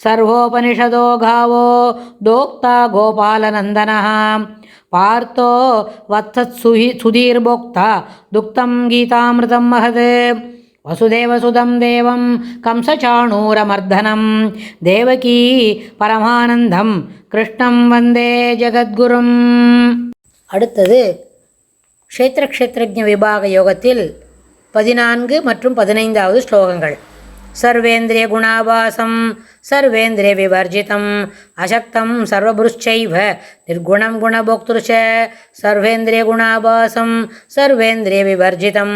ಸರ್ವೋಪನಿಷದೋ தோக்தா ದೋಕ್ತ பார்த்தோ ಪಾರ್ಥೋ ವತ್ಸತ್ಸುಹಿ ಸುಧೀರ್ಭೋಕ್ತ ದುಕ್ತಂ ಗೀತಾಮೃತಂ ಮಹತ್ ವಸುದೇವಸುಧಂ ದೇವಂ ಕಂಸಚಾಣೂರಮರ್ಧನಂ ದೇವಕೀ ಪರಮಾನಂದಂ கிருஷ்ணம் வந்தே ஜெகத்குரும் அடுத்தது க்ஷேத்திர க்ஷேத்திரஜ விபாக யோகத்தில் பதினான்கு மற்றும் பதினைந்தாவது ஸ்லோகங்கள் சர்வேந்திரிய குணாபாசம் सर्वेन्द्रे विवर्जितम् अशक्तं सर्वभृश्चैव निर्गुणं गुणभोक्तृश सर्वेन्द्रियगुणाभासं सर्वेन्द्रियविवर्जितम्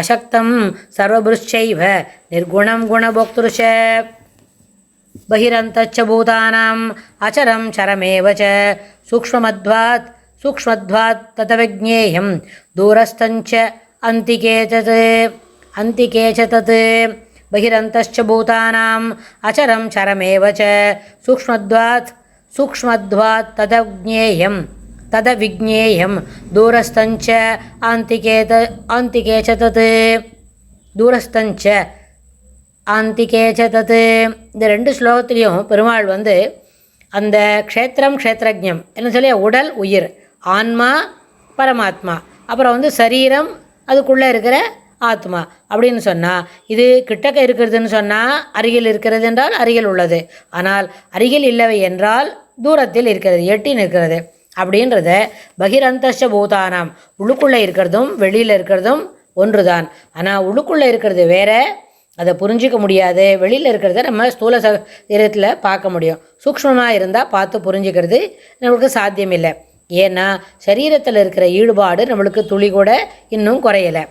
अशक्तं सर्वभृश्चैव निर्गुणं गुणभोक्तृश बहिरन्तश्च भूतानाम् अचरं चरमेव च। सूक्ष्ममध्वात् सूक्ष्मध्वात् तथविज्ञेयं दूरस्थञ्च अन्तिके च अन्तिके च तत्। बहिरन्तश्च भूतानाम् अचरं चरमेव च सूक्ष्मध्वात् सूक्ष्मध्वात् तदज्ञेयं तदविज्ञेयं दूरस्थञ्च अन्तिके त अन्तिके च तत् दूरस्थञ्च ஆந்திகேச்ச தத்து இந்த ரெண்டு ஸ்லோகத்துலேயும் பெருமாள் வந்து அந்த க்ஷேத்திரம் க்ஷேத்திரஜம் என்ன சொல்லி உடல் உயிர் ஆன்மா பரமாத்மா அப்புறம் வந்து சரீரம் அதுக்குள்ளே இருக்கிற ஆத்மா. அப்படின்னு சொன்னால் இது கிட்டக்க இருக்கிறதுன்னு சொன்னால் அருகில் இருக்கிறது என்றால் அருகில் உள்ளது. ஆனால் அருகில் இல்லவை என்றால் தூரத்தில் இருக்கிறது எட்டி நிற்கிறது. அப்படின்றத பகிரந்தஷ பூதானாம். உள்ளுக்குள்ளே இருக்கிறதும் வெளியில் இருக்கிறதும் ஒன்று தான் ஆனால் உள்ளுக்குள்ளே இருக்கிறது வேற அதை புரிஞ்சிக்க முடியாது. வெளியில் இருக்கிறத நம்ம ஸ்தூல சரீரத்தில் பார்க்க முடியும். சூக்ஷ்மமாக இருந்தால் பார்த்து புரிஞ்சுக்கிறது நம்மளுக்கு சாத்தியம் இல்லை ஏன்னா சரீரத்தில் இருக்கிற ஈடுபாடு நம்மளுக்கு துளி கூட இன்னும் குறையலை.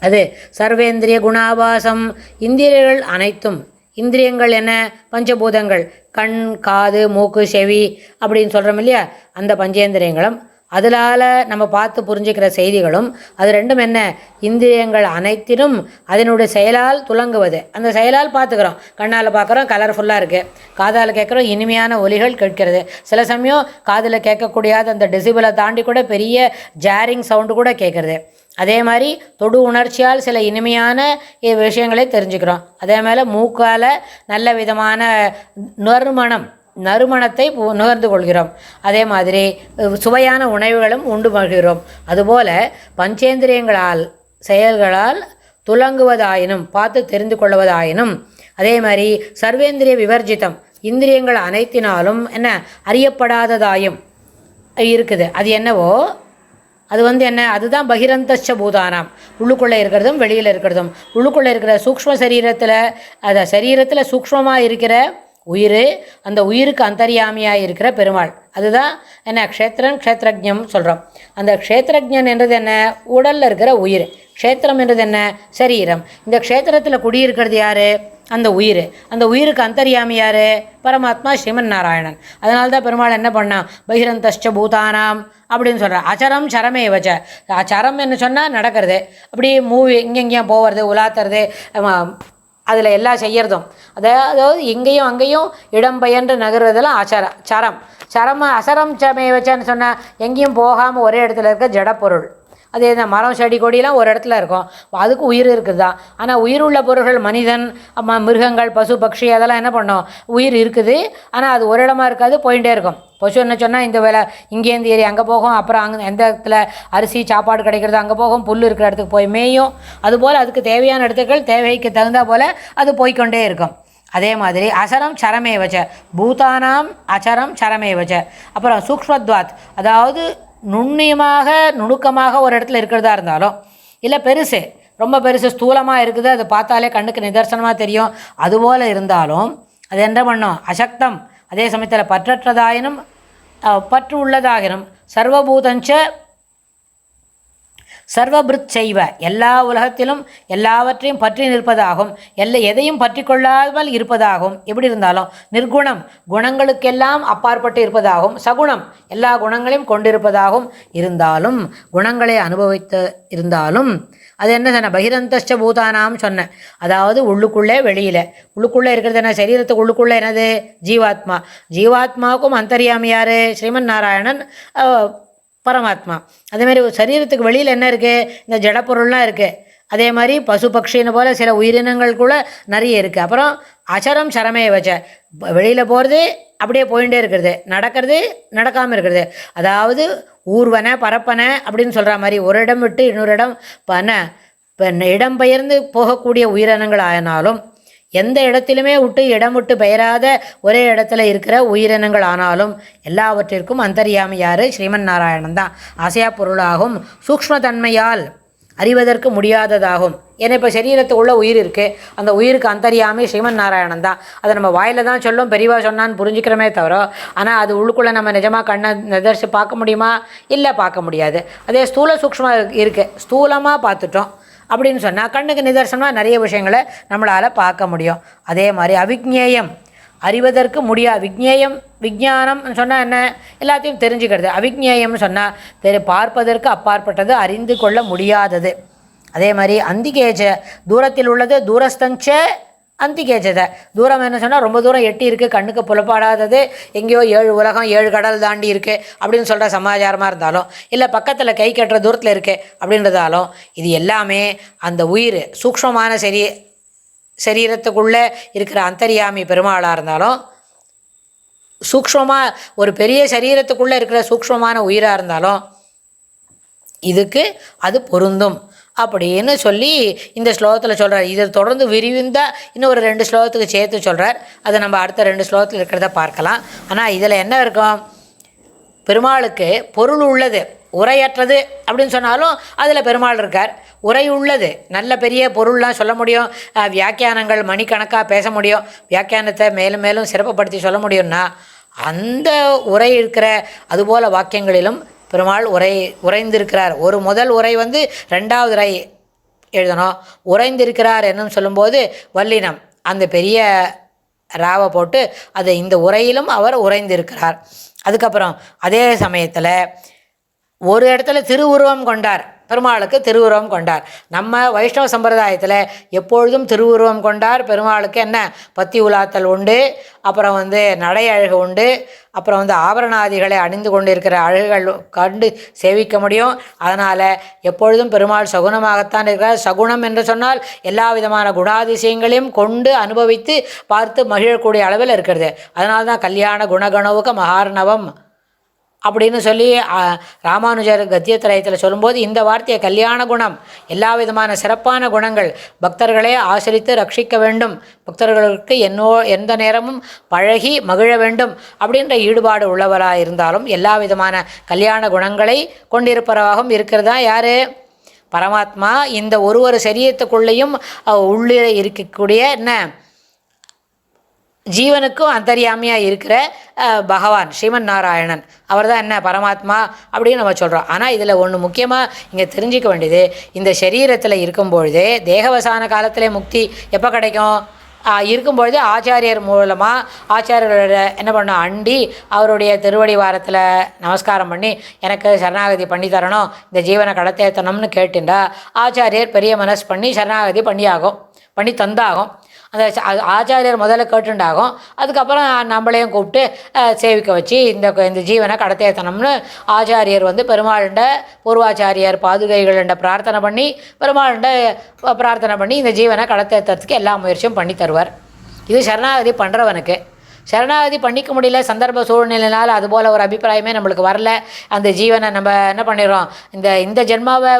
அது சர்வேந்திரிய குணாபாசம். இந்திரியர்கள் அனைத்தும். இந்திரியங்கள் என்ன? பஞ்சபூதங்கள். கண் காது மூக்கு செவி அப்படின்னு சொல்கிறோம் இல்லையா? அந்த பஞ்சேந்திரியங்களும். அதனால் நம்ம பார்த்து புரிஞ்சுக்கிற செய்திகளும் அது ரெண்டும் என்ன? இந்திரியங்கள் அனைத்திலும் அதனுடைய செயலால் துலங்குவது. அந்த செயலால் பார்த்துக்கிறோம். கண்ணால் பார்க்குறோம் கலர்ஃபுல்லாக இருக்குது காதால் கேட்குறோம் இனிமையான ஒலிகள் கேட்கிறது. சில சமயம் காதில் கேட்கக்கூடியாத அந்த டெசிபிளை தாண்டி கூட பெரிய ஜாரிங் சவுண்டு கூட கேட்குறது. அதே மாதிரி தொடு உணர்ச்சியால் சில இனிமையான விஷயங்களை தெரிஞ்சுக்கிறோம். அதே மாதிரி மூக்கால் நல்ல விதமான நறுமணம் நறுமணத்தை நுகர்ந்து கொள்கிறோம். அதே மாதிரி சுவையான உணவுகளும் உண்டு மகிழ்கிறோம். அதுபோல் பஞ்சேந்திரியங்களால் செயல்களால் துலங்குவதாயினும் பார்த்து தெரிந்து கொள்வதாயினும் அதே மாதிரி சர்வேந்திரிய விவர்ஜிதம் இந்திரியங்கள் அனைத்தினாலும் என்ன அறியப்படாததாயும் இருக்குது. அது என்னவோ அது வந்து என்ன? அதுதான் பகிரந்தச்ச பூதானாம். உள்ளுக்குள்ளே இருக்கிறதும் வெளியில் இருக்கிறதும். உள்ளுக்குள்ளே இருக்கிற சூக்ஷ்ம சரீரத்தில் அதை சரீரத்தில் சூக்ஷ்மமாக இருக்கிற உயிர் அந்த உயிருக்கு அந்தரியாமியாக இருக்கிற பெருமாள். அதுதான் என்ன? க்ஷேத்திரன் க்ஷேத்திரஜம் சொல்கிறோம் அந்த க்ஷேத்திரஜன் என்றது என்ன? உடலில் இருக்கிற உயிர். க்ஷேத்திரம் என்றது என்ன? சரீரம். இந்த க்ஷேத்திரத்தில் குடியிருக்கிறது யார்? அந்த உயிர். அந்த உயிருக்கு அந்தரியாமி யார்? பரமாத்மா ஸ்ரீமன் நாராயணன் அதனால தான் பெருமாள் என்ன பண்ணான் பகிரந்தஷ்ட பூதானாம் அப்படின்னு சொல்கிறார் அச்சரம் சரமே வச்ச அச்சரம் என்ன சொன்னால் நடக்கிறது. அப்படி மூவி இங்கெங்கேயும் போகிறது உலாத்துறது அதில் எல்லாம் செய்கிறதும் அதாவது இங்கேயும் அங்கேயும் இடம் பெயர்ந்து நகர்றதெல்லாம் அச்சர சரம். சரம் அசரம் சமே வச்சேன்னு சொன்னால் எங்கேயும் போகாமல் ஒரே இடத்துல இருக்க ஜடப்பொருள். அதே இந்த மரம் செடி கொடியெலாம் ஒரு இடத்துல இருக்கும். அதுக்கு உயிர் இருக்குது? தான் ஆனால் உயிர் உள்ள பொருள்கள் மனிதன் மிருகங்கள் பசு பக்ஷி அதெல்லாம் என்ன பண்ணோம்? உயிர் இருக்குது. ஆனால் அது ஒரு இடமா இருக்காது போயிட்டே இருக்கும். பசு என்ன சொன்னால் இந்த வேலை இங்கேருந்து ஏறி அங்கே போகும் அப்புறம் அங்கே எந்த இடத்துல அரிசி சாப்பாடு கிடைக்கிறது அங்கே போகும் புல் இருக்கிற இடத்துக்கு போய் மேயும். அதுபோல் அதுக்கு தேவையான இடத்துக்கள் தேவைக்கு தகுந்தா போல் அது போய்கொண்டே இருக்கும். அதே மாதிரி அசரம் சரமே வச்ச பூதானாம் அச்சரம் சரமே வச்ச அப்புறம் சூக்மத்வாத் அதாவது நுண்ணியமாக நுணுக்கமாக ஒரு இடத்துல இருக்கிறதா இருந்தாலும் இல்லை பெருசு ரொம்ப பெருசு ஸ்தூலமாக இருக்குது அது பார்த்தாலே கண்ணுக்கு நிதர்சனமாக தெரியும். அதுபோல் இருந்தாலும் அது என்ன பண்ணும்? அசக்தம். அதே சமயத்தில் பற்றற்றதாயினும் பற்று உள்ளதாகினும் சர்வபூதஞ்ச சர்வபிருத் செய்வ எல்லா உலகத்திலும் எல்லாவற்றையும் பற்றி நிற்பதாகும். எல்லை எதையும் பற்றி கொள்ளாமல் இருப்பதாகும். எப்படி இருந்தாலும் நிர்குணம் குணங்களுக்கெல்லாம் அப்பாற்பட்டு இருப்பதாகவும் சகுணம் எல்லா குணங்களையும் கொண்டிருப்பதாகவும் இருந்தாலும் குணங்களை அனுபவித்து இருந்தாலும் அது என்ன சொன்ன? பகிரந்தஷ்ட பூதானாம் சொன்னேன் அதாவது உள்ளுக்குள்ளே வெளியில். உள்ளுக்குள்ளே இருக்கிறது என்ன? சரீரத்துக்கு உள்ளுக்குள்ளே என்னது? ஜீவாத்மா. ஜீவாத்மாவுக்கும் அந்தரியாமியார் ஸ்ரீமன் நாராயணன் பரமாத்மா. அதேமாதிரி சரீரத்துக்கு வெளியில் என்ன இருக்குது இந்த ஜடப்பொருள்லாம் இருக்குது அதே மாதிரி பசு பக்ஷின்னு போல் சில உயிரினங்கள் கூட நிறைய இருக்குது அப்புறம் அச்சரம் சரமே வச்ச. வெளியில் போகிறது அப்படியே போயிட்டே இருக்கிறது. நடக்கிறது நடக்காமல் இருக்கிறது. அதாவது ஊர்வன பரப்பன அப்படின்னு சொல்கிற மாதிரி ஒரு இடம் விட்டு இன்னொரு இடம் பன இப்போ இடம் பெயர்ந்து போகக்கூடிய உயிரினங்கள் ஆனாலும் எந்த இடத்திலுமே விட்டு இடம் விட்டு பெயராத ஒரே இடத்துல இருக்கிற உயிரினங்கள் ஆனாலும் எல்லாவற்றிற்கும் அந்தரியாமையார் ஸ்ரீமன் நாராயணன் தான். ஆசையா பொருளாகும். சூக்ஷ்ம தன்மையால் அறிவதற்கு முடியாததாகும். ஏன்னா இப்போ சரீரத்துக்குள்ள உயிர் இருக்குது அந்த உயிருக்கு அந்தரியாமை ஸ்ரீமன் நாராயணன் தான். அதை நம்ம வாயில தான் சொல்லும் பெரியவா சொன்னான்னு புரிஞ்சுக்கிறோமே தவிர ஆனால் அது உள்ளுக்குள்ளே நம்ம நிஜமாக கண்ணை நிதர்சி பார்க்க முடியுமா? இல்லை பார்க்க முடியாது. அதே ஸ்தூல சூக்ஷ்ம இருக்குது ஸ்தூலமாக பார்த்துட்டோம். அப்படின்னு சொன்னால் கண்ணுக்கு நிதர்சனமாக நிறைய விஷயங்களை நம்மளால் பார்க்க முடியும். அதே மாதிரி அவிக்ஞேயம். அறிவதற்கு முடியா விக்ஞேயம் விஞ்ஞானம் சொன்னால் என்ன? எல்லாத்தையும் தெரிஞ்சுக்கிறது. அவிக்ஞேயம்னு சொன்னால் தெரி பார்ப்பதற்கு அப்பாற்பட்டது அறிந்து கொள்ள முடியாதது. அதே மாதிரி அந்திகேஜ தூரத்தில் உள்ளது தூரஸ்தஞ்ச அந்திகேஜத தூரம் என்ன சொன்னால் ரொம்ப தூரம் எட்டி இருக்குது கண்ணுக்கு புலப்பாடாதது. எங்கேயோ ஏழு உலகம் ஏழு கடல் தாண்டி இருக்குது அப்படின்னு சொல்கிற சமாச்சாரமாக இருந்தாலும் இல்லை பக்கத்தில் கை கட்டுற தூரத்தில் இருக்குது அப்படின்றதாலும் இது எல்லாமே அந்த உயிர் சூக்ஷமான சரி சரீரத்துக்குள்ளே இருக்கிற அந்தரியாமி பெருமாளாக இருந்தாலும் சூக்ஷ்மமாக ஒரு பெரிய சரீரத்துக்குள்ளே இருக்கிற சூக்ஷமான உயிராக இருந்தாலும் இதுக்கு அது பொருந்தும். அப்படின்னு சொல்லி இந்த ஸ்லோகத்தில் சொல்கிறார் இதை தொடர்ந்து விரிவிந்தா இன்னும் ஒரு ரெண்டு ஸ்லோகத்துக்கு சேர்த்து சொல்கிறார் அதை நம்ம அடுத்த ரெண்டு ஸ்லோகத்தில் இருக்கிறத பார்க்கலாம். ஆனால் இதில் என்ன இருக்கும்? பெருமாளுக்கு பொருள் உள்ளது உரையற்றது அப்படின்னு சொன்னாலும் அதில் பெருமாள் இருக்கார். உரை உள்ளது நல்ல பெரிய பொருள்லாம் சொல்ல முடியும். வியாக்கியானங்கள் மணிக்கணக்காக பேச முடியும். வியாக்கியானத்தை மேலும் மேலும் சிறப்புப்படுத்தி சொல்ல முடியும்னா அந்த உரை இருக்கிற அதுபோல் வாக்கியங்களிலும் பெருமாள் உரை உறைந்திருக்கிறார். ஒரு முதல் உரை வந்து ரெண்டாவது உரை எழுதணும். உறைந்திருக்கிறார் என்னும் சொல்லும்போது வல்லினம் அந்த பெரிய ராவை போட்டு அதை இந்த உரையிலும் அவர் உறைந்திருக்கிறார். அதுக்கப்புறம் அதே சமயத்தில் ஒரு இடத்துல திருவுருவம் கொண்டார். பெருமாளுக்கு திருவுருவம் கொண்டார். நம்ம வைஷ்ணவ சம்பிரதாயத்தில் எப்பொழுதும் திருவுருவம் கொண்டார். பெருமாளுக்கு என்ன? பத்தி உலாத்தல் உண்டு அப்புறம் வந்து நடை அழகு உண்டு அப்புறம் வந்து ஆபரணாதிகளை அணிந்து கொண்டிருக்கிற அழகுகள் கண்டு சேவிக்க முடியும். அதனால் எப்பொழுதும் பெருமாள் சகுனமாகத்தான் இருக்கிறார். சகுனம் என்று சொன்னால் எல்லா விதமான குணாதிசயங்களையும் கொண்டு அனுபவித்து பார்த்து மகிழக்கூடிய அளவில் இருக்கிறது. அதனால தான் கல்யாண குணகணவுக மகார்ணவம். அப்படின்னு சொல்லி ராமானுஜர் கத்தியத்திரயத்தில் சொல்லும்போது இந்த வார்த்தையை கல்யாண குணம் எல்லா விதமான சிறப்பான குணங்கள் பக்தர்களே ஆசிரித்து ரட்சிக்க வேண்டும். பக்தர்களுக்கு என்னோ எந்த நேரமும் பழகி மகிழ வேண்டும். அப்படின்ற ஈடுபாடு உள்ளவராக இருந்தாலும் எல்லா விதமான கல்யாண குணங்களை கொண்டிருப்பவராகவும் இருக்கிறதா? யார்? பரமாத்மா. இந்த ஒரு ஒரு சரீரத்துக்குள்ளேயும் உள்ளே இருக்கக்கூடிய என்ன? ஜீவனுக்கும் அந்தர்யாமியாக இருக்கிற பகவான் ஸ்ரீமன் நாராயணன் அவர் தான் என்ன பரமாத்மா அப்படின்னு நம்ம சொல்கிறோம் ஆனால் இதில் ஒன்று முக்கியமாக இங்கே தெரிஞ்சுக்க வேண்டியது இந்த சரீரத்தில் இருக்கும்பொழுதே தேகவசான காலத்திலே முக்தி எப்போ கிடைக்கும்? இருக்கும்பொழுது ஆச்சாரியர் மூலமாக ஆச்சாரியரோட என்ன பண்ண அண்டி அவருடைய திருவடி வாரத்தில் நமஸ்காரம் பண்ணி எனக்கு சரணாகதி பண்ணி தரணும் இந்த ஜீவனை கடத்தேற்றணும்னு கேட்டுண்டா ஆச்சாரியர் பெரிய மனசு பண்ணி சரணாகதி பண்ணியாகும் பண்ணி தந்தாகும். அந்த ஆச்சாரியர் முதல்ல கேட்டுண்டாகும் அதுக்கப்புறம் நம்மளையும் கூப்பிட்டு சேவிக்க வச்சு இந்த இந்த ஜீவனை கடத்தேத்தனம்னு ஆச்சாரியர் வந்து பெருமாள்கிட்ட பூர்வாச்சாரியர் பாதுகைகள்கிட்ட பிரார்த்தனை பண்ணி பெருமாள்கிட்ட பிரார்த்தனை பண்ணி இந்த ஜீவனை கடத்தேத்துறதுக்கு எல்லா முயற்சியும் பண்ணி தருவார். இது சரணாகதி பண்ணுறவனுக்கு சரணாகதி பண்ணிக்க முடியல சந்தர்ப்ப சூழ்நிலைனால அதுபோல் ஒரு அபிப்பிராயமே நம்மளுக்கு வரல. அந்த ஜீவனை நம்ம என்ன பண்ணிடுறோம்? இந்த இந்த ஜென்மாவை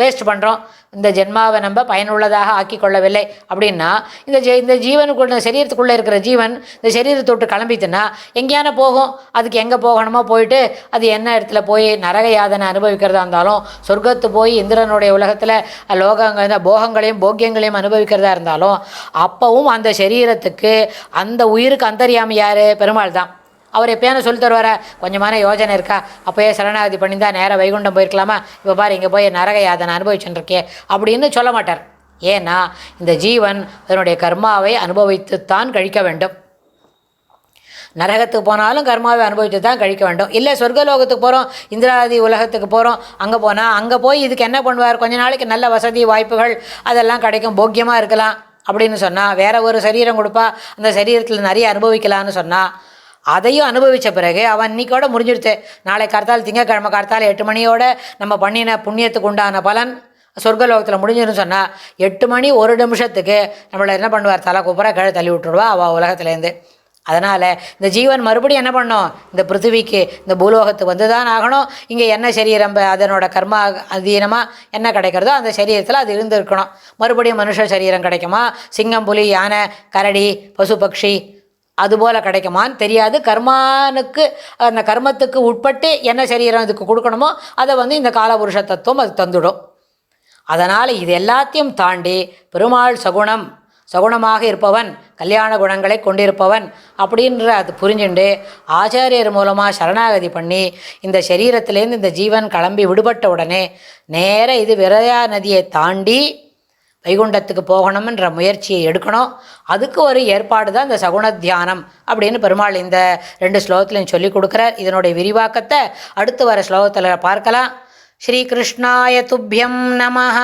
வேஸ்ட் பண்ணுறோம் இந்த ஜென்மாவை நம்ம பயனுள்ளதாக ஆக்கி கொள்ளவில்லை. அப்படின்னா இந்த ஜெ இந்த ஜீவனுக்குள்ள சரீரத்துக்குள்ளே இருக்கிற ஜீவன் இந்த சரீரத்தை விட்டு கிளம்பித்துன்னா எங்கேயான போகும். அதுக்கு எங்கே போகணுமோ போயிட்டு அது என்ன இடத்துல போய் நரக யாதனை அனுபவிக்கிறதா இருந்தாலும் சொர்க்கத்து போய் இந்திரனுடைய உலகத்தில் லோகங்கள் போகங்களையும் போக்கியங்களையும் அனுபவிக்கிறதா இருந்தாலும் அப்பவும் அந்த சரீரத்துக்கு அந்த உயிருக்கு அந்தரியாமி யார்? பெருமாள் தான். அவர் எப்பயானு சொல்லி தருவார? கொஞ்சமான யோஜனை இருக்கா? அப்போயே சரணாகதி பண்ணியிருந்தா நேராக வைகுண்டம் போயிருக்கலாமா? இப்போ பாரு இங்கே போய் நரக யாதனை அனுபவிச்சுட்டு இருக்கே அப்படின்னு சொல்ல மாட்டார். ஏன்னா இந்த ஜீவன் அதனுடைய கர்மாவை அனுபவித்துத்தான் கழிக்க வேண்டும். நரகத்துக்கு போனாலும் கர்மாவை அனுபவித்து தான் கழிக்க வேண்டும். இல்லை சொர்க்கலோகத்துக்கு போகிறோம் இந்திராதி உலகத்துக்கு போகிறோம் அங்கே போனால் அங்கே போய் இதுக்கு என்ன பண்ணுவார்? கொஞ்ச நாளைக்கு நல்ல வசதி வாய்ப்புகள் அதெல்லாம் கிடைக்கும் போக்கியமாக இருக்கலாம். அப்படின்னு சொன்னால் வேற ஒரு சரீரம் கொடுப்பா. அந்த சரீரத்தில் நிறைய அனுபவிக்கலாம்னு சொன்னால் அதையும் அனுபவித்த பிறகு அவன் இன்னைக்கோட முடிஞ்சிடுத்து நாளை கார்த்தால் திங்கக்கிழமை கார்த்தால் எட்டு மணியோட நம்ம பண்ணின புண்ணியத்துக்கு உண்டான பலன் சொர்க்கலோகத்தில் முடிஞ்சிருன்னு சொன்னால் எட்டு மணி ஒரு நிமிஷத்துக்கு நம்மளை என்ன பண்ணுவார்? தலை கூப்பிட கீழே தள்ளி விட்டுடுவா அவள் உலகத்துலேருந்து அதனால் இந்த ஜீவன் மறுபடியும் என்ன பண்ணும்? இந்த பிருத்திவிக்கு இந்த பூலோகத்துக்கு வந்து தான் ஆகணும். இங்கே என்ன சரீரம் அதனோட கர்மா அதீனமாக என்ன கிடைக்கிறதோ அந்த சரீரத்தில் அது இருந்திருக்கணும். மறுபடியும் மனுஷ சரீரம் கிடைக்குமா? சிங்கம் புலி யானை கரடி பசு பக்ஷி அதுபோல் கிடைக்குமான்னு தெரியாது. கர்மானுக்கு அந்த கர்மத்துக்கு உட்பட்டு என்ன சரீரம் இதுக்கு கொடுக்கணுமோ அதை வந்து இந்த காலபுருஷ தத்துவம் அது தந்துடும். அதனால் இது எல்லாத்தையும் தாண்டி பெருமாள் சகுணம் சகுணமாக இருப்பவன் கல்யாண குணங்களை கொண்டிருப்பவன் அப்படின்ற அது புரிஞ்சுண்டு ஆச்சாரியர் மூலமாக சரணாகதி பண்ணி இந்த சரீரத்திலேருந்து இந்த ஜீவன் கிளம்பி விடுபட்ட உடனே நேர இது விரயா நதியை தாண்டி வைகுண்டத்துக்கு போகணும்ன்ற முயற்சியை எடுக்கணும். அதுக்கு ஒரு ஏற்பாடு தான் இந்த சகுண தியானம் அப்படின்னு பெருமாள் இந்த ரெண்டு ஸ்லோகத்திலையும் சொல்லி கொடுக்குறார். இதனுடைய விரிவாக்கத்தை அடுத்து வர ஸ்லோகத்தில் பார்க்கலாம். ஸ்ரீ கிருஷ்ணாய துப்பியம் நமஹ.